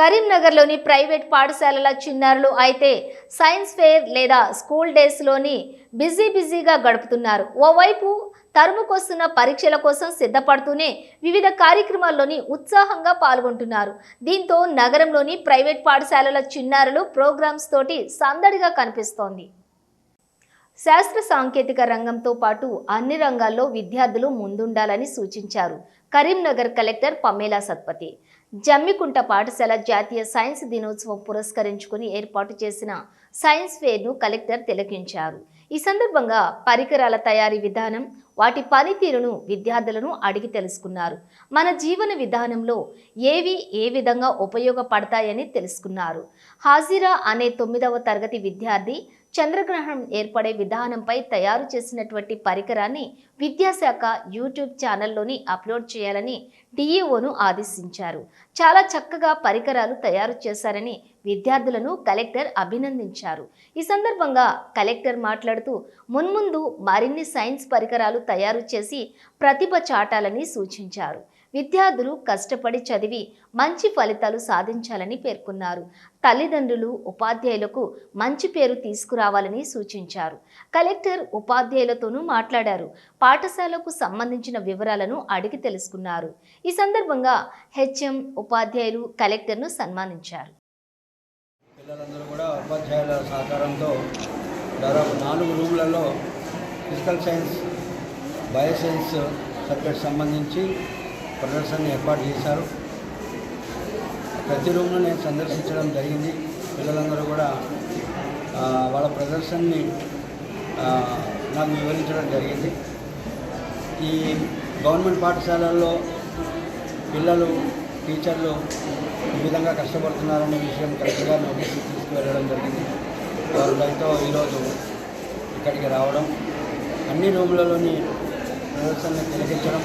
కరీంనగర్లోని ప్రైవేట్ పాఠశాలల చిన్నారులు అయితే సైన్స్ ఫేర్ లేదా స్కూల్ డేస్లోని బిజీ బిజీగా గడుపుతున్నారు. ఓవైపు తరుముకొస్తున్న పరీక్షల కోసం సిద్ధపడుతూనే వివిధ కార్యక్రమాల్లోని ఉత్సాహంగా పాల్గొంటున్నారు. దీంతో నగరంలోని ప్రైవేట్ పాఠశాలల చిన్నారులు ప్రోగ్రామ్స్ తోటి సందడిగా కనిపిస్తోంది. శాస్త్ర సాంకేతిక రంగంతో పాటు అన్ని రంగాల్లో విద్యార్థులు ముందుండాలని సూచించారు. Karimnagar collector Pamela Satpathy. Jammikunta పాఠశాల జాతీయ సైన్స్ దినోత్సవం పురస్కరించుకుని ఏర్పాటు చేసిన సైన్స్ ఫేర్ను కలెక్టర్ తిలకించారు. ఈ సందర్భంగా పరికరాల తయారీ విధానం వాటి పనితీరును విద్యార్థులను అడిగి తెలుసుకున్నారు. మన జీవన విధానంలో ఏవి ఏ విధంగా ఉపయోగపడతాయని తెలుసుకున్నారు. హాజిరా అనే తొమ్మిదవ తరగతి విద్యార్థి చంద్రగ్రహణం ఏర్పడే విధానంపై తయారు చేసినటువంటి పరికరాన్ని విద్యాశాఖ యూట్యూబ్ ఛానల్లోని అప్లోడ్ చేయాలని డిఈఓను ఆదేశించారు. చాలా చక్కగా పరికరాలు తయారు చేశారని విద్యార్థులను కలెక్టర్ అభినందించారు. ఈ సందర్భంగా కలెక్టర్ మాట్లాడుతూ మున్ముందు మరిన్ని సైన్స్ పరికరాలు తయారు చేసి ప్రతిభ చాటాలని సూచించారు. విద్యార్థులు కష్టపడి చదివి మంచి ఫలితాలు సాధించాలని పేర్కొన్నారు. తల్లిదండ్రులు ఉపాధ్యాయులకు మంచి పేరు తీసుకురావాలని సూచించారు. కలెక్టర్ ఉపాధ్యాయులతోనూ మాట్లాడారు. పాఠశాలకు సంబంధించిన వివరాలను అడిగి తెలుసుకున్నారు. ఈ సందర్భంగా హెచ్ఎం ఉపాధ్యాయులు కలెక్టర్ను సన్మానించారు. పిల్లలందరూ కూడా ఉపాధ్యాయుల సహకారంతో దాదాపు నాలుగు రూములలో ఫిజికల్ సైన్స్ బయోసైన్స్ సబ్జెక్ట్ సంబంధించి ప్రదర్శన ఏర్పాటు చేశారు. ప్రతి రూమ్ను నేను సందర్శించడం జరిగింది. పిల్లలందరూ కూడా వాళ్ళ ప్రదర్శనని నాకు వివరించడం జరిగింది. ఈ గవర్నమెంట్ పాఠశాలల్లో పిల్లలు టీచర్లు ఈ విధంగా కష్టపడుతున్నారనే విషయం కరెక్ట్గా నోటీస్ తీసుకువెళ్ళడం జరిగింది. వాళ్ళతో ఈరోజు ఇక్కడికి రావడం అన్ని రూములలోని ప్రదర్శనని తిలకించడం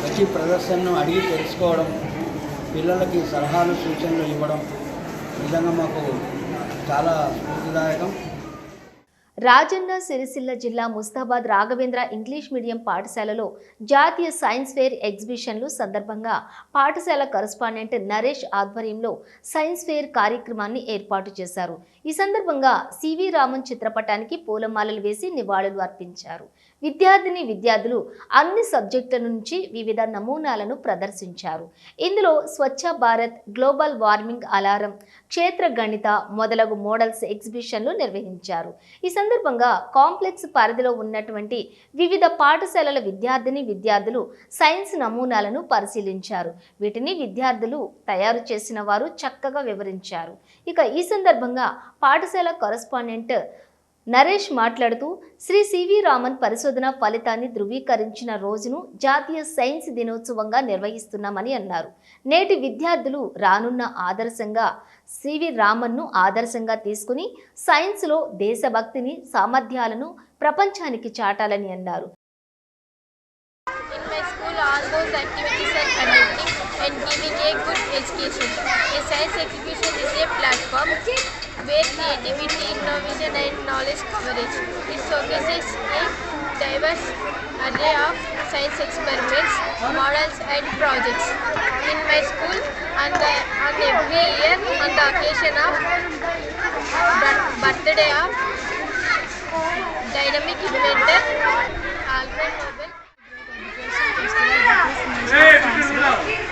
ప్రతి ప్రదర్శనను అడిగి తెలుసుకోవడం పిల్లలకి సలహాలు సూచనలు ఇవ్వడం నిజంగా మాకు చాలా స్ఫూర్తిదాయకం. రాజన్న సిరిసిల్ల జిల్లా ముస్తాబాద్ రాఘవేంద్ర ఇంగ్లీష్ మీడియం పాఠశాలలో జాతీయ సైన్స్ ఫేర్ ఎగ్జిబిషన్లు సందర్భంగా పాఠశాల కరస్పాండెంట్ నరేష్ ఆధ్వర్యంలో సైన్స్ ఫేర్ కార్యక్రమాన్ని ఏర్పాటు చేశారు. ఈ సందర్భంగా సివి రామన్ చిత్రపటానికి పూలమాలలు వేసి నివాళులు అర్పించారు. విద్యార్థిని విద్యార్థులు అన్ని సబ్జెక్టుల నుంచి వివిధ నమూనాలను ప్రదర్శించారు. ఇందులో Swachh Bharat global warming alarm క్షేత్ర గణిత మొదలగు మోడల్స్ ఎగ్జిబిషన్లు నిర్వహించారు. ఈ సందర్భంగా కాంప్లెక్స్ పరిధిలో ఉన్నటువంటి వివిధ పాఠశాలల విద్యార్థిని విద్యార్థులు సైన్స్ నమూనాలను పరిశీలించారు. వీటిని విద్యార్థులు తయారు చేసిన వారు చక్కగా వివరించారు. ఇక ఈ సందర్భంగా పాఠశాల కరస్పాండెంట్ నరేష్ మాట్లాడుతూ శ్రీ సివి రామన్ పరిశోధన ఫలితాన్ని ధృవీకరించిన రోజును జాతీయ సైన్స్ దినోత్సవంగా నిర్వహిస్తున్నామని అన్నారు. నేటి విద్యార్థులు రానున్న ఆదర్శంగా సివి రామన్ను ఆదర్శంగా తీసుకుని సైన్స్లో దేశభక్తిని సామర్థ్యాలను ప్రపంచానికి చాటాలని అన్నారు. And giving a good education. A science exhibition is a platform where creativity, innovation, and knowledge coverage. It showcases a diverse array of science experiments, models, and projects. In my school, on the on every year, on the occasion of birthday of dynamic inventor Alfred Nobel. A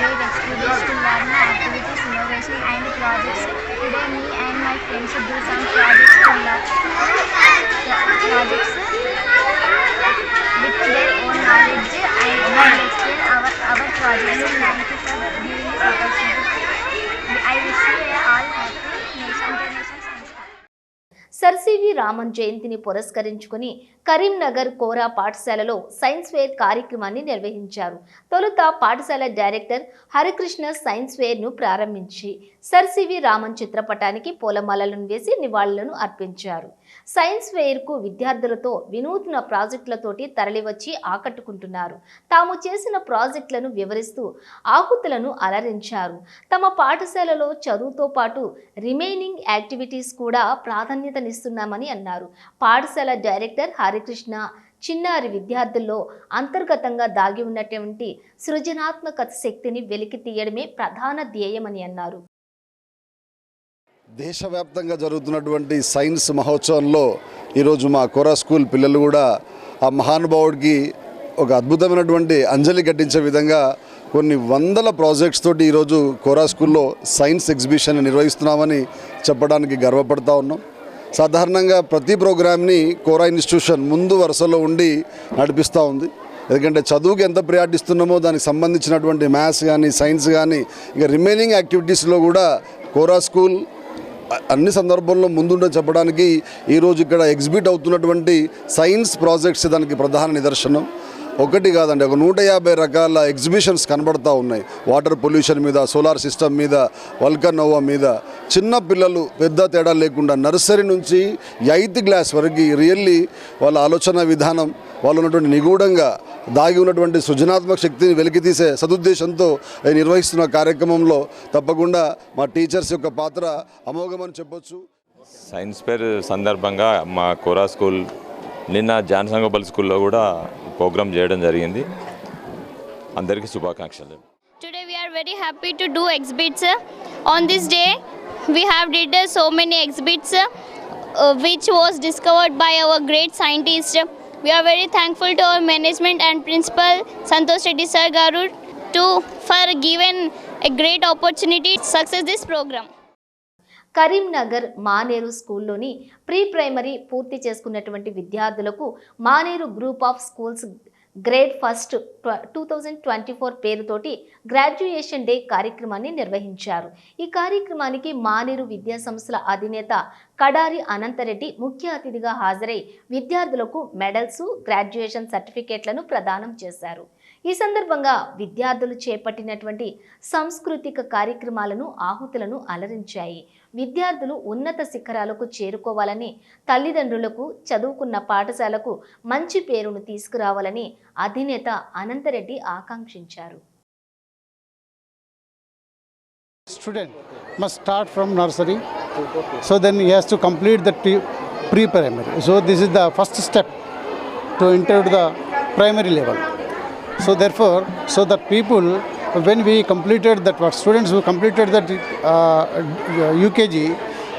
great experience to learn activities, innovation and projects. Today me and my friends do some projects to learn projects with their own knowledge and will explain our, our projects. Thank you for giving this opportunity. Sir C V Raman జయంతిని పురస్కరించుకుని కరీంనగర్ కోరా పాఠశాలలో science fair కార్యక్రమాన్ని నిర్వహించారు. తొలుత పాఠశాల director Harikrishna science ఫేర్ను ప్రారంభించి sir C V Raman చిత్రపటానికి పూలమాలలను వేసి నివాళులను అర్పించారు. సైన్స్ ఫెయిర్కు విద్యార్థులతో వినూత్న ప్రాజెక్టులతోటి తరలివచ్చి ఆకట్టుకుంటున్నారు. తాము చేసిన ప్రాజెక్టులను వివరిస్తూ ఆకుతులను అలరించారు. తమ పాఠశాలలో చదువుతో పాటు రిమైనింగ్ యాక్టివిటీస్ కూడా ప్రాధాన్యతనిస్తున్నామని అన్నారు. పాఠశాల డైరెక్టర్ హరికృష్ణ చిన్నారి విద్యార్థుల్లో అంతర్గతంగా దాగి ఉన్నటువంటి సృజనాత్మక శక్తిని వెలికి తీయడమే ప్రధాన ధ్యేయమని అన్నారు. దేశవ్యాప్తంగా జరుగుతున్నటువంటి సైన్స్ మహోత్సవంలో ఈరోజు మా కోరా స్కూల్ పిల్లలు కూడా ఆ మహానుభావుడికి ఒక అద్భుతమైనటువంటి అంజలి ఘటించే విధంగా కొన్ని వందల ప్రాజెక్ట్స్ తోటి ఈరోజు కోరా స్కూల్లో సైన్స్ ఎగ్జిబిషన్ నిర్వహిస్తున్నామని చెప్పడానికి గర్వపడతా ఉన్నాం. సాధారణంగా ప్రతి ప్రోగ్రామ్ని కోరా ఇన్స్టిట్యూషన్ ముందు వరుసలో ఉండి నడిపిస్తూ ఉంది. ఎందుకంటే చదువుకి ఎంత ప్రయాటిస్తున్నామో దానికి సంబంధించినటువంటి మ్యాథ్స్ కానీ సైన్స్ కానీ ఇంకా రిమైనింగ్ యాక్టివిటీస్లో కూడా కోరా స్కూల్ అన్ని సందర్భాల్లో ముందుండే చెప్పడానికి ఈరోజు ఇక్కడ ఎగ్జిబిట్ అవుతున్నటువంటి సైన్స్ ప్రాజెక్ట్స్ దానికి ప్రధాన నిదర్శనం. ఒకటి కాదండి ఒక నూట యాభై రకాల ఎగ్జిబిషన్స్ కనబడతా ఉన్నాయి. వాటర్ పొల్యూషన్ మీద సోలార్ సిస్టమ్ మీద వల్కనోవా మీద. చిన్న పిల్లలు పెద్ద తేడా లేకుండా నర్సరీ నుంచి ఎయిత్ క్లాస్ వరకు రియల్లీ వాళ్ళ ఆలోచన విధానం వాళ్ళు ఉన్నటువంటి నిగూఢంగా దాగి ఉన్నటువంటి సృజనాత్మక శక్తిని వెలికితీసే సదుద్దేశంతో నిర్వహిస్తున్న కార్యక్రమంలో తప్పకుండా మా టీచర్స్ యొక్క పాత్ర అమోఘమని చెప్పొచ్చు. సైన్స్ ఫేర్ సందర్భంగా మా కోరా స్కూల్ నిన్న జానసంగోపల్ స్కూల్లో కూడా ప్రోగ్రామ్ చేయడం జరిగింది. అందరికీ శుభాకాంక్షలు. Today we are very happy to do exhibits on this day we have did so many exhibits which was discovered by our great scientist we are very thankful to our management and principal Santosh Reddy sir గారు to for given a great opportunity success this program Karimnagar Maneru స్కూల్లోని pre primary పూర్తి చేసుకున్నటువంటి విద్యార్థులకు Maneru group of schools grade first two thousand twenty four పేరుతోటి graduation day కార్యక్రమాన్ని నిర్వహించారు. ఈ కార్యక్రమానికి మానేరు విద్యా సంస్థల అధినేత కడారి అనంతరెడ్డి ముఖ్య అతిథిగా హాజరై విద్యార్థులకు మెడల్స్ గ్రాడ్యుయేషన్ సర్టిఫికేట్లను ప్రదానం చేశారు. ఈ సందర్భంగా విద్యార్థులు చేపట్టినటువంటి సాంస్కృతిక కార్యక్రమాలను ఆహుతులను అలరించాయి. విద్యార్థులు ఉన్నత శిఖరాలకు చేరుకోవాలని తల్లిదండ్రులకు చదువుకున్న పాఠశాలకు మంచి పేరును తీసుకురావాలని అధినేత అనంతరెడ్డి ఆకాంక్షించారు. Student must start from nursery so then he has to complete the pre- pre-primary. So this is the first step to enter the primary level. So therefore so that people when we completed that what students who completed that uh, ukg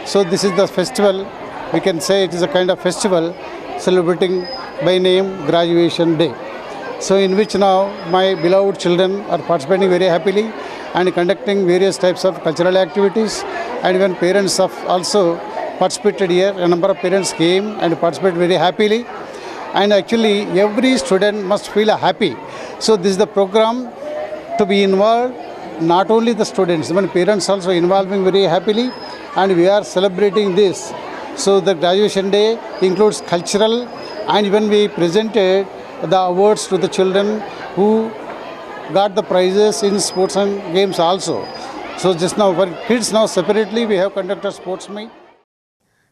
so this is the festival. We can say it is a kind of festival celebrating by name graduation day. So in which now my beloved children are participating very happily and conducting various types of cultural activities. And even parents have also participated here. A number of parents came and participated very happily. And actually every student must feel happy so this is the program to be involved not only the students even parents also involving very happily. And we are celebrating this. So the graduation day includes cultural and even we presented the awards to the children who got the prizes in sports and games also. So just now for kids now separately we have conducted sports meet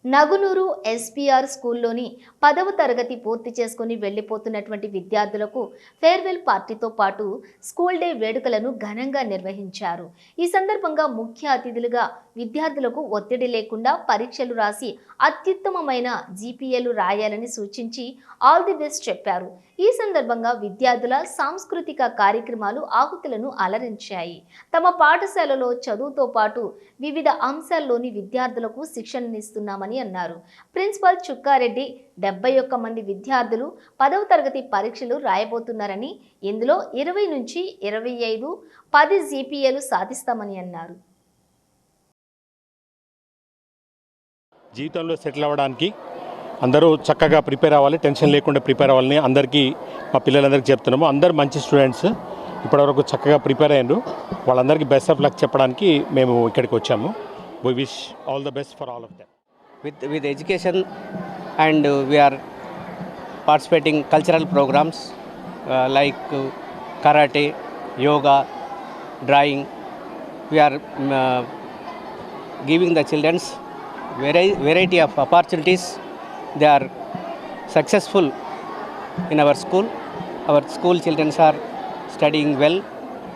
Nagunur SPR స్కూల్లోని పదవ తరగతి పూర్తి చేసుకుని వెళ్ళిపోతున్నటువంటి విద్యార్థులకు farewell పార్టీతో పాటు school day వేడుకలను ఘనంగా నిర్వహించారు. ఈ సందర్భంగా ముఖ్య అతిథులుగా విద్యార్థులకు ఒత్తిడి లేకుండా పరీక్షలు రాసి అత్యుత్తమమైన జీపీఏలు రాయాలని సూచించి ఆల్ ది బెస్ట్ చెప్పారు. ఈ సందర్భంగా విద్యార్థుల సాంస్కృతిక కార్యక్రమాలు ఆహుతులను అలరించాయి. తమ పాఠశాలలో చదువుతో పాటు వివిధ అంశాల్లోని విద్యార్థులకు శిక్షణనిస్తున్నామని అన్నారు. ప్రిన్సిపల్ చుక్కారెడ్డి డెబ్బై ఒక్క మంది విద్యార్థులు పదవ తరగతి పరీక్షలు రాయబోతున్నారని ఇందులో ఇరవై నుంచి ఇరవై ఐదు పది జీపీఏలు సాధిస్తామని అన్నారు. జీవితంలో సెటిల్ అవ్వడానికి అందరూ చక్కగా ప్రిపేర్ అవ్వాలి టెన్షన్ లేకుండా ప్రిపేర్ అవ్వాలని అందరికీ మా పిల్లలందరికీ చెప్తున్నాము. అందరు మంచి స్టూడెంట్స్ ఇప్పటివరకు చక్కగా ప్రిపేర్ అయ్యారు వాళ్ళందరికీ బెస్ట్ ఆఫ్ లక్ చెప్పడానికి మేము ఇక్కడికి వచ్చాము. We wish all the best for all of them with with education and uh, we are participating cultural programs uh, like uh, karate yoga drawing. We are um, uh, giving the children's vari- variety of opportunities. They are successful in our school. Our school children are studying well.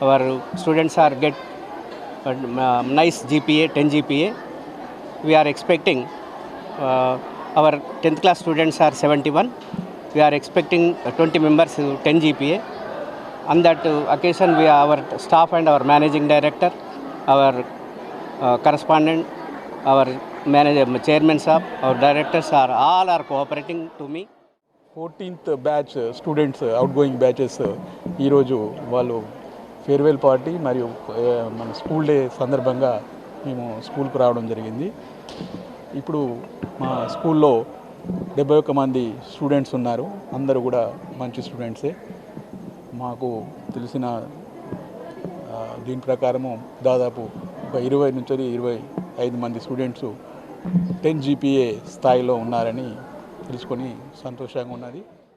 Our students are get uh, nice gpa 10 gpa we are expecting uh, our tenth class students are seventy one we are expecting twenty members ten GPA on that occasion we our staff and our managing director our correspondent our manager chairman saab our directors are all are cooperating to me fourteenth batch students outgoing batches ఈరోజు వాళ్ళు farewell party మరియు uh, మన school day సందర్భంగా మేము స్కూల్కు రావడం జరిగింది. ఇప్పుడు మా స్కూల్లో డెబ్బై ఒక్క మంది స్టూడెంట్స్ ఉన్నారు. అందరూ కూడా మంచి స్టూడెంట్సే. మాకు తెలిసిన దీని ప్రకారము దాదాపు ఒక ఇరవై నుంచి ఇరవై ఐదు మంది స్టూడెంట్స్ టెన్ జీపీఏ స్థాయిలో ఉన్నారని తెలుసుకొని సంతోషంగా ఉన్నది.